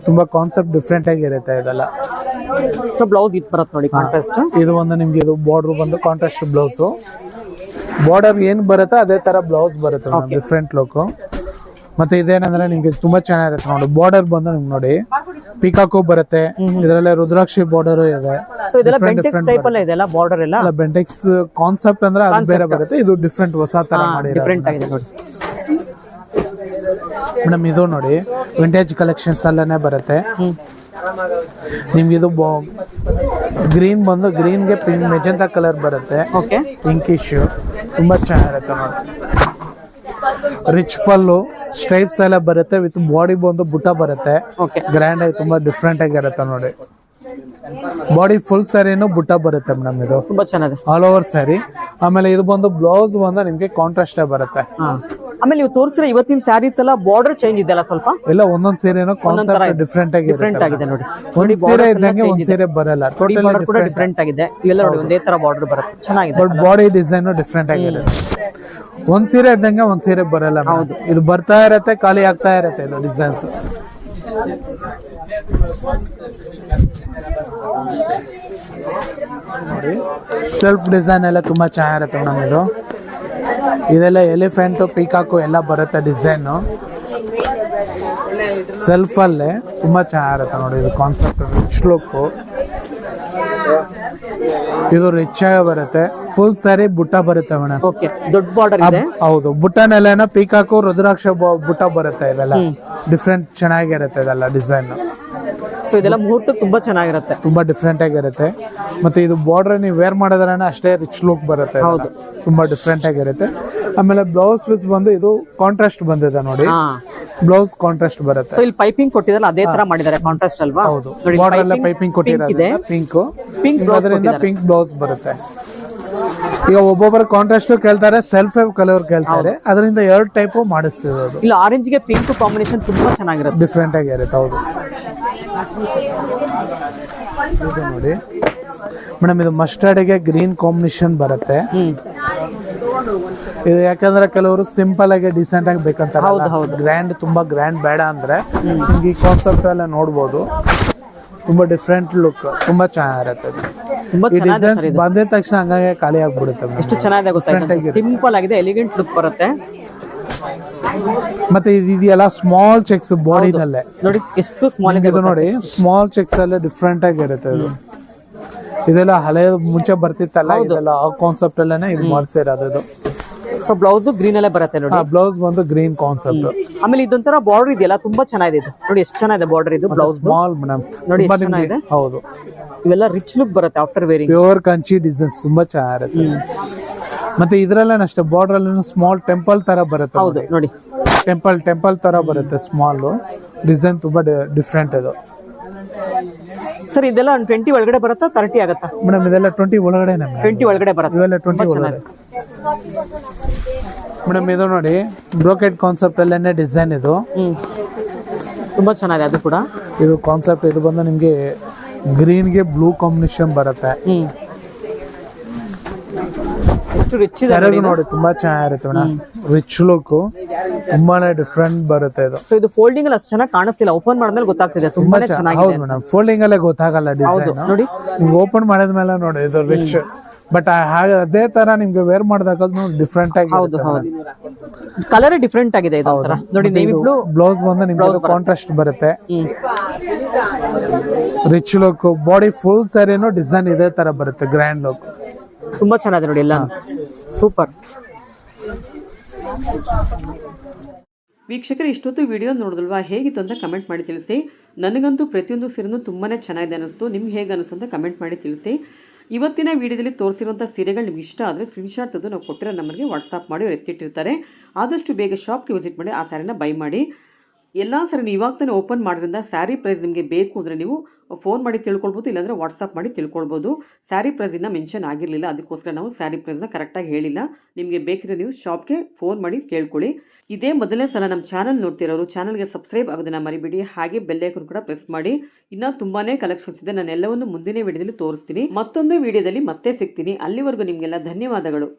[SPEAKER 2] ತುಂಬಾ ಕಾನ್ಸೆಪ್ಟ್ ಡಿಫ್ರೆಂಟ್ ಆಗಿರುತ್ತೆ ಇದೆಲ್ಲ.
[SPEAKER 1] ಸೊ ಬ್ಲೌಸ್ ಇದು ಬರುತ್ತೆ ನೋಡಿ ಕಾಂಟ್ರಾಸ್ಟ್
[SPEAKER 2] ಇದು ಒಂದು ನಿಮ್ಗೆ ಇದು ಬಾರ್ಡರ್ ಬಂದು ಕಾಂಟ್ರಾಸ್ಟ್ ಬ್ಲೌಸ್ ಬಾರ್ಡರ್ ಏನ್ ಬರುತ್ತೋ ಅದೇ ತರ ಬ್ಲೌಸ್ ಬರುತ್ತೆ ಡಿಫ್ರೆಂಟ್ ಲುಕ್ ಮತ್ತೆ ಇದೇನಂದ್ರೆ ನಿಮ್ಗೆ ತುಂಬಾ ಚೆನ್ನಾಗಿರುತ್ತೆ ನೋಡಿ ಬಾರ್ಡರ್ ಬಂದು ನಿಮ್ಗೆ ನೋಡಿ ಪಿಕಾಕು ಬರುತ್ತೆ ಇದರಲ್ಲೇ ರುದ್ರಾಕ್ಷಿ ಬಾರ್ಡರ್ ಇದೆ.
[SPEAKER 1] ಸೊ ಇದೆಲ್ಲ ಬೆಂಟೆಕ್ಸ್ ಟೈಪ್ ಅಲ್ಲ ಇದೆಲ್ಲ ಬಾರ್ಡರ್ ಎಲ್ಲ?
[SPEAKER 2] ಅಲ್ಲ ಬೆಂಟೆಕ್ಸ್ ಕಾನ್ಸೆಪ್ಟ್ ಅಂದ್ರೆ ಅದು ಬೇರೆ ಬರುತ್ತೆ ಇದು ಡಿಫ್ರೆಂಟ್ ಹೊಸ ತರ ಮಾಡಿ
[SPEAKER 1] ಡಿಫ್ರೆಂಟ್ ಆಗಿದೆ ನೋಡಿ.
[SPEAKER 2] ಮೇಡಮ್ ಇದು ನೋಡಿ ವಿಂಟೇಜ್ ಕಲೆಕ್ಷನ್ಸ್ ಅಲ್ಲೇ ಬರುತ್ತೆ. ನಿಮ್ಗೆ ಇದು ಗ್ರೀನ್ ಬಂದು ಗ್ರೀನ್ಗೆ ಪಿಂಕ್ ಮೆಜೆಂತಾ ಕಲರ್ ಬರುತ್ತೆ.
[SPEAKER 1] ಓಕೆ
[SPEAKER 2] ಪಿಂಕಿಶ್ ತುಂಬಾ ಚೆನ್ನಾಗಿರುತ್ತೆ ನೋಡಿ. ರಿಚ್ ಪಲ್ಲು ಸ್ಟ್ರೈಪ್ಸ್ ಎಲ್ಲ ಬರುತ್ತೆ ವಿತ್ ಬಾಡಿ ಬಂದು ಬುಟ್ಟ ಬರುತ್ತೆ. ಗ್ರ್ಯಾಂಡ್ ಆಗಿ ತುಂಬಾ ಡಿಫ್ರೆಂಟ್ ಆಗಿರುತ್ತೆ ನೋಡಿ. ಬಾಡಿ ಫುಲ್ ಸ್ಯಾರಿನೂ ಬುಟ್ಟ ಬರುತ್ತೆ ಮೇಡಮ್ ಇದು.
[SPEAKER 1] ತುಂಬಾ ಚೆನ್ನಾಗಿದೆ.
[SPEAKER 2] ಆಲ್ ಓವರ್ ಸ್ಯಾರಿ ಆಮೇಲೆ ಇದು ಬಂದು ಬ್ಲೌಸ್ ಬಂದು ನಿಮ್ಗೆ ಕಾಂಟ್ರಾಸ್ಟ್ ಬರುತ್ತೆ.
[SPEAKER 1] ಹಾ. ಆಮೇಲೆ ನೀವು ತೋರಿಸಿರೋ ಇವತ್ತಿನ ಸ್ಯಾರೀಸ್ ಎಲ್ಲ ಬಾರ್ಡರ್ ಚೇಂಜ್ ಇದೆಲ್ಲ ಸ್ವಲ್ಪ?
[SPEAKER 2] ಎಲ್ಲ ಒಂದೊಂದ್ ಸೀರೆ ಕಾನ್ಸೆಪ್ಟ್ ಡಿಫ್ರೆಂಟ್ ಆಗಿ
[SPEAKER 1] ಡಿಫ್ರೆಂಟ್ ಆಗಿದೆ ನೋಡಿ.
[SPEAKER 2] ಒಂದ್ ಸೀರೆ ಇದ್ದಂಗೆ ಒಂದ್ ಸೀರೆ ಬರಲ್ಲ. ಟೋಟಲ್
[SPEAKER 1] ಬಾರ್ಡರ್ ಕೂಡ ಡಿಫ್ರೆಂಟ್ ಆಗಿದೆ. ಇವೆಲ್ಲ ನೋಡಿ ಒಂದೇ ತರ ಬಾರ್ಡರ್ ಬರುತ್ತೆ. ಚೆನ್ನಾಗಿದೆ
[SPEAKER 2] ಬಟ್ ಬಾಡಿ ಡಿಸೈನ್ ಡಿಫ್ರೆಂಟ್ ಆಗಿದೆ ಒಂದ್ ಸೀರೆ ಇದ್ದಂಗೆ ಒಂದ್ ಸೀರೆ ಬರಲ್ಲ ಹೌದು. ಇದು ಬರ್ತಾ ಇರತ್ತೆ ಖಾಲಿ ಆಗ್ತಾ ಇರತ್ತೆ ಇದು ಡಿಸೈನ್ಸ್ ನೋಡಿ ಸೆಲ್ಫ್ ಡಿಸೈನ್ ಎಲ್ಲ ತುಂಬಾ ಚೆನ್ನಾಗಿರುತ್ತೆ ಮೇಡಮ್ ಇದು. ಇದೆಲ್ಲ ಎಲಿಫೆಂಟ್ ಪೀಕಾಕು ಎಲ್ಲ ಬರುತ್ತೆ ಡಿಸೈನು. ಸೆಲ್ಫ್ ಅಲ್ಲೇ ತುಂಬಾ ಚೆನ್ನಾಗಿರುತ್ತೆ ನೋಡಿ ಇದು ಕಾನ್ಸೆಪ್ಟ್ ರಿಚ್ ಲುಕ್ ಇದು ರಿಚ್ ಆಗಿ ಬರುತ್ತೆ. ಫುಲ್ ಸಾರಿ ಬುಟ್ಟ ಬರುತ್ತೆ ಮೇಡಮ್.
[SPEAKER 1] ಓಕೆ ದೊಡ್ಡ ಬಾರ್ಡರ್ ಇದೆ.
[SPEAKER 2] ಹೌದು ಬುಟ್ಟನೆಲ್ಲ ಪೀಕಾಕು ರುದ್ರಾಕ್ಷ ಬುಟ್ಟ ಬರುತ್ತೆ ಇದೆಲ್ಲ. ಡಿಫ್ರೆಂಟ್ ಚೆನ್ನಾಗಿರುತ್ತೆ ಇದೆಲ್ಲ ಡಿಸೈನ್
[SPEAKER 1] ಸೊ ಇದೆಲ್ಲ ಮುಹೂರ್ತ ತುಂಬಾ ಚೆನ್ನಾಗಿರುತ್ತೆ.
[SPEAKER 2] ತುಂಬಾ ಡಿಫ್ರೆಂಟ್ ಆಗಿರುತ್ತೆ. ಮತ್ತೆ ಇದು ಬಾರ್ಡರ್ ನೀವು ವೇರ್ ಮಾಡಿದ್ರೆ ಅಷ್ಟೇ ರಿಚ್ ಲುಕ್ ಬರುತ್ತೆ.
[SPEAKER 1] ಹೌದು.
[SPEAKER 2] ತುಂಬಾ ಡಿಫ್ರೆಂಟ್ ಆಗಿರುತ್ತೆ. ಆಮೇಲೆ ಬ್ಲೌಸ್ ಪೀಸ್ ಬಂದು ಇದು ಕಾಂಟ್ರಾಸ್ಟ್ ಬಂದಿದೆ ನೋಡಿ. ಬ್ಲೌಸ್ ಕಾಂಟ್ರಾಸ್ಟ್ ಬರುತ್ತೆ.
[SPEAKER 1] ಸೊ ಇಲ್ಲಿ ಪೈಪಿಂಗ್ ಕೊಟ್ಟಿದ್ರಲ್ಲ ಅದೇ ತರ ಮಾಡಿದ್ದಾರೆ ಕಾಂಟ್ರಾಸ್ಟ್ ಅಲ್ವಾ?
[SPEAKER 2] ಹೌದು. ಬಾರ್ಡರ್ ಎಲ್ಲ ಪೈಪಿಂಗ್ ಕೊಟ್ಟಿರೋದು ಪಿಂಕ್
[SPEAKER 1] ಪಿಂಕ್
[SPEAKER 2] ಅದರಿಂದ ಪಿಂಕ್ ಬ್ಲೌಸ್ ಬರುತ್ತೆ. ಈಗ ಒಬ್ಬೊಬ್ಬರು ಕಾಂಟ್ರಾಸ್ಟ್ ಕೇಳ್ತಾರೆ ಸೆಲ್ಫ್ ಕಲರ್ ಕೇಳ್ತಾರೆ. ಅದರಿಂದ ಎರಡು ಟೈಪ್ ಮಾಡಿಸ್ತಿರೋದು.
[SPEAKER 1] ಇಲ್ಲಿ ಆರೆಂಜ್ಗೆ ಪಿಂಕ್ ಕಾಂಬಿನೇಷನ್ ತುಂಬಾ ಚೆನ್ನಾಗಿರುತ್ತೆ.
[SPEAKER 2] ಡಿಫ್ರೆಂಟ್ ಆಗಿರುತ್ತೆ ಹೌದು. ಇದು ನೋಡಿ. ಮೇಡಮ್ ಇದು ಮಸ್ಟರ್ಡ್ಗೆ ಗ್ರೀನ್ ಕಾಂಬಿನೇಷನ್ ಬರುತ್ತೆ. ಇದು ಯಾಕಂದ್ರೆ ಕೆಲವರು ಸಿಂಪಲ್ ಆಗಿ ಡಿಸೆಂಟ್ ಆಗಿ ಬೇಕಂತ. ಗ್ರ್ಯಾಂಡ್ ತುಂಬಾ ಗ್ರ್ಯಾಂಡ್ ಬೇಡ ಅಂದ್ರೆ ನಿಮ್ಗೆ ಈ ಕಾನ್ಸೆಪ್ಟ್ ಎಲ್ಲ ನೋಡ್ಬೋದು. ತುಂಬಾ ಡಿಫ್ರೆಂಟ್ ಲುಕ್ ತುಂಬಾ ಚೆನ್ನಾಗಿರುತ್ತೆ.
[SPEAKER 1] ತುಂಬಾ
[SPEAKER 2] ಡಿಸೈನ್ಸ್ ಬಂದಿದ ತಕ್ಷಣ ಹಂಗಾಗಿ ಖಾಲಿ ಆಗ್ಬಿಡುತ್ತೆ
[SPEAKER 1] ಎಷ್ಟು ಚೆನ್ನಾಗಿದೆ ಸಿಂಪಲ್ ಆಗಿದೆ ಎಲಿಗೆಂಟ್ ಲುಕ್ ಬರುತ್ತೆ.
[SPEAKER 2] ಮತ್ತೆ ಇದು ಇದೆಯಲ್ಲ ಸ್ಮಾಲ್ ಚೆಕ್ಸ್ ಬಾಡಿನಲ್ಲೇ
[SPEAKER 1] ನೋಡಿ ಎಷ್ಟು ಸ್ಮಾಲ್ ಇದೆ
[SPEAKER 2] ನೋಡಿ ಸ್ಮಾಲ್ ಚೆಕ್ಸ್ ಎಲ್ಲ ಡಿಫ್ರೆಂಟ್ ಆಗಿರುತ್ತೆ ಇದು. ಇದೆಲ್ಲ ಹಳೆ ಮುಂಚೆ ಬರ್ತಿತ್ತಲ್ಲ ಇದೆಲ್ಲ ಆ ಕಾನ್ಸೆಪ್ಟ್ ಅಲ್ಲೇನೆ ಇದು ಮಾಡ್ಸಿರೋದು
[SPEAKER 1] ಸೊ ಬ್ಲೌಸ್ ಗ್ರೀನ್ ಅಲ್ಲೇ ಬರುತ್ತೆ ನೋಡಿ.
[SPEAKER 2] ಬ್ಲೌಸ್ ಬಂದು ಗ್ರೀನ್ ಕಾನ್ಸೆಪ್ಟ್
[SPEAKER 1] ಆಮೇಲೆ ಇದೊಂಥರ ಬಾರ್ಡರ್ ಇದೆಯಲ್ಲ ತುಂಬಾ ಚೆನ್ನಾಗಿದೆ ಇದು. ನೋಡಿ ಎಷ್ಟು ಚೆನ್ನಾಗಿದೆ ಬಾರ್ಡರ್ ಇದು ಬ್ಲೌಸ್
[SPEAKER 2] ಸ್ಮಾಲ್ ಮೇಡಮ್
[SPEAKER 1] ನೋಡಿ ಎಷ್ಟು ಚೆನ್ನಾಗಿದೆ.
[SPEAKER 2] ಹೌದು.
[SPEAKER 1] ಇವೆಲ್ಲ ರಿಚ್ ಲುಕ್ ಬರುತ್ತೆ after wearing
[SPEAKER 2] pure Kanchi designs ತುಂಬಾ ಚೆನ್ನಾಗಿರುತ್ತೆ. ಮತ್ತೆ ಇದ್ರಲ್ಲೇ ಅಷ್ಟೇ ಬಾರ್ಡರ್ ಅಲ್ಲಿ ಸ್ಮಾಲ್ ಟೆಂಪಲ್ ತರ ಬರುತ್ತೆ
[SPEAKER 1] ಹೌದು ನೋಡಿ.
[SPEAKER 2] ಟೆಂಪಲ್ ಟೆಂಪಲ್ ತರ ಬರುತ್ತೆ ಸ್ಮಾಲ್ ಡಿಸೈನ್ ತುಂಬಾ ಡಿಫ್ರೆಂಟ್ ಅದು
[SPEAKER 1] ಸರ್ ಇದೆಲ್ಲ ಒಂದು ಟ್ವೆಂಟಿ ಒಳಗಡೆ ಬರುತ್ತಾ ತರ್ಟಿ ಆಗುತ್ತಾ?
[SPEAKER 2] ಮೇಡಮ್ ಇದೆಲ್ಲ ಟ್ವೆಂಟಿ ಒಳಗಡೆ
[SPEAKER 1] ಟ್ವೆಂಟಿ ಒಳಗಡೆ ಬರುತ್ತೆ?
[SPEAKER 2] ಇವೆಲ್ಲ ಟ್ವೆಂಟಿ ಒಳಗಡೆ. ಮೇಡಮ್ ಇದು ನೋಡಿ ಬ್ರೋಕೆಟ್ ಕಾನ್ಸೆಪ್ಟ್ ಅಲ್ಲೇನೆ ಡಿಸೈನ್ ಇದು.
[SPEAKER 1] ತುಂಬಾ ಚೆನ್ನಾಗಿದೆ ಅದು ಕೂಡ.
[SPEAKER 2] ಇದು ಕಾನ್ಸೆಪ್ಟ್ ಇದು ಬಂದು ನಿಮಗೆ ಗ್ರೀನ್ಗೆ ಬ್ಲೂ ಕಾಂಬಿನೇಷನ್ ಬರುತ್ತೆ.
[SPEAKER 1] ಎಷ್ಟು ರಿಚ್
[SPEAKER 2] ಸೆರಗು ನೋಡಿ ತುಂಬಾ ಚೆನ್ನಾಗಿರುತ್ತೆ ಮೇಡಮ್. ರಿಚ್ ಲುಕ್ ತುಂಬಾನೇ ಡಿಫ್ರೆಂಟ್ ಬರುತ್ತೆ ಇದು.
[SPEAKER 1] ಸೊ ಇದು ಫೋಲ್ಡಿಂಗ್ ಅಲ್ಲಿ ಅಷ್ಟು ಚೆನ್ನಾಗಿ ಕಾಣಿಸ್ತಿಲ್ಲ. ಓಪನ್ ಮಾಡಿದ್ಮೇಲೆ ಗೊತ್ತಾಗ್ತಿದೆ. ತುಂಬಾನೇ
[SPEAKER 2] ಹೌದು
[SPEAKER 1] ಚೆನ್ನಾಗಿದೆ.
[SPEAKER 2] ಮೇಡಮ್. ಫೋಲ್ಡಿಂಗ್ ಅಲ್ಲೇ ಗೊತ್ತಾಗಲ್ಲ ಡಿಸೈನ್
[SPEAKER 1] ನೋಡಿ.
[SPEAKER 2] ನೀವು ಓಪನ್ ಮಾಡಿದ್ಮೇಲೆ ನೋಡಿ ಇದು ರಿಚ್ ಬಟ್ ಹಾಗೆ ಅದೇ ತರ ನಿಮ್ಗೆ ವೇರ್ ಮಾಡಿದಾಗ ಡಿಫ್ರೆಂಟ್ ಆಗಿ
[SPEAKER 1] ಹೌದು ಹೌದು. ಕಲರ್ ಡಿಫ್ರೆಂಟ್ ಆಗಿದೆ ಇದು ಒಂಥರ ನೋಡಿ ನೇವಿ ಬ್ಲೂ
[SPEAKER 2] ಬ್ಲೌಸ್ ಬಂದು ನಿಮ್ಗೆ ಕಾಂಟ್ರಾಸ್ಟ್ ಬರುತ್ತೆ. ರಿಚ್ ಲುಕ್ ಬಾಡಿ ಫುಲ್ ಸ್ಯಾರಿನೂ ಡಿಸೈನ್ ಇದೇ ತರ ಬರುತ್ತೆ ಗ್ರ್ಯಾಂಡ್ ಲುಕ್
[SPEAKER 1] ತುಂಬಾ ಚೆನ್ನಾಗಿದೆ ನೋಡಿ ಎಲ್ಲ. ಸೂಪರ್. ವೀಕ್ಷಕರು, ಇಷ್ಟೊತ್ತು ವಿಡಿಯೋ ನೋಡಿದ್ರಲ್ವಾ? ಹೇಗಿತ್ತು ಅಂತ ಕಮೆಂಟ್ ಮಾಡಿ ತಿಳಿಸಿ. ನನಗಂತೂ ಪ್ರತಿಯೊಂದು ಸೀರೆನೂ ತುಂಬಾ ಚೆನ್ನಾಗಿದೆ ಅನ್ನಿಸ್ತು ನಿಮ್ಗೆ ಹೇಗೆ ಅನಿಸ್ತು ಅಂತ ಕಮೆಂಟ್ ಮಾಡಿ ತಿಳಿಸಿ. ಇವತ್ತಿನ ವಿಡಿಯೋದಲ್ಲಿ ತೋರಿಸಿರುವಂಥ ಸೀರೆಗಳು ನಿಮ್ಗೆ ಇಷ್ಟ ಆದರೆ ಸ್ಕ್ರೀನ್ಶಾಟ್ ತೆಗೆದು ನಾವು ಕೊಟ್ಟಿರೋ ನಂಬರ್ಗೆ ವಾಟ್ಸಪ್ ಮಾಡಿ, ಅವ್ರು ಎತ್ತಿಟ್ಟಿರ್ತಾರೆ. ಆದಷ್ಟು ಬೇಗ ಶಾಪ್ಗೆ ವಿಸಿಟ್ ಮಾಡಿ, ಆ ಸ್ಯಾರಿನ ಬೈ ಮಾಡಿ. ಎಲ್ಲ ಸರಿ ಇವಾಗ ತಾನೇ ಓಪನ್ ಮಾಡೋದ್ರಿಂದ ಸ್ಯಾರಿ ಪ್ರೈಸ್ ನಿಮಗೆ ಬೇಕು ಅಂದರೆ ನೀವು ಫೋನ್ ಮಾಡಿ ತಿಳ್ಕೊಳ್ಬೋದು, ಇಲ್ಲಾಂದರೆ ವಾಟ್ಸಪ್ ಮಾಡಿ ತಿಳ್ಕೊಳ್ಬೋದು. ಸ್ಯಾರಿ ಪ್ರೈಸ್ ಇನ್ನೂ ಮೆನ್ಷನ್ ಆಗಿರಲಿಲ್ಲ, ಅದಕ್ಕೋಸ್ಕರ ನಾವು ಸ್ಯಾರಿ ಪ್ರೈಸ್ನ ಕರೆಕ್ಟಾಗಿ ಹೇಳಿಲ್ಲ. ನಿಮಗೆ ಬೇಕಿದ್ರೆ ನೀವು ಶಾಪ್ಗೆ ಫೋನ್ ಮಾಡಿ ಕೇಳ್ಕೊಳ್ಳಿ. ಇದೇ ಮೊದಲನೇ ಸಲ ನಮ್ಮ ಚಾನಲ್ ನೋಡ್ತಿರೋರು ಚಾನಲ್ಗೆ ಸಬ್ಸ್ಕ್ರೈಬ್ ಆಗೋದನ್ನು ಮರಿಬೇಡಿ. ಹಾಗೆ ಬೆಲ್ಲೈಕನ್ ಕೂಡ ಪ್ರೆಸ್ ಮಾಡಿ. ಇನ್ನೂ ತುಂಬಾ ಕಲೆಕ್ಷನ್ಸ್ ಇದೆ ನಾನು ಎಲ್ಲವನ್ನು ಮುಂದಿನ ವಿಡಿಯೋದಲ್ಲಿ ತೋರಿಸ್ತೀನಿ. ಮತ್ತೊಂದು ವಿಡಿಯೋದಲ್ಲಿ ಮತ್ತೆ ಸಿಗ್ತೀನಿ. ಅಲ್ಲಿವರೆಗೂ ನಿಮಗೆಲ್ಲ ಧನ್ಯವಾದಗಳು.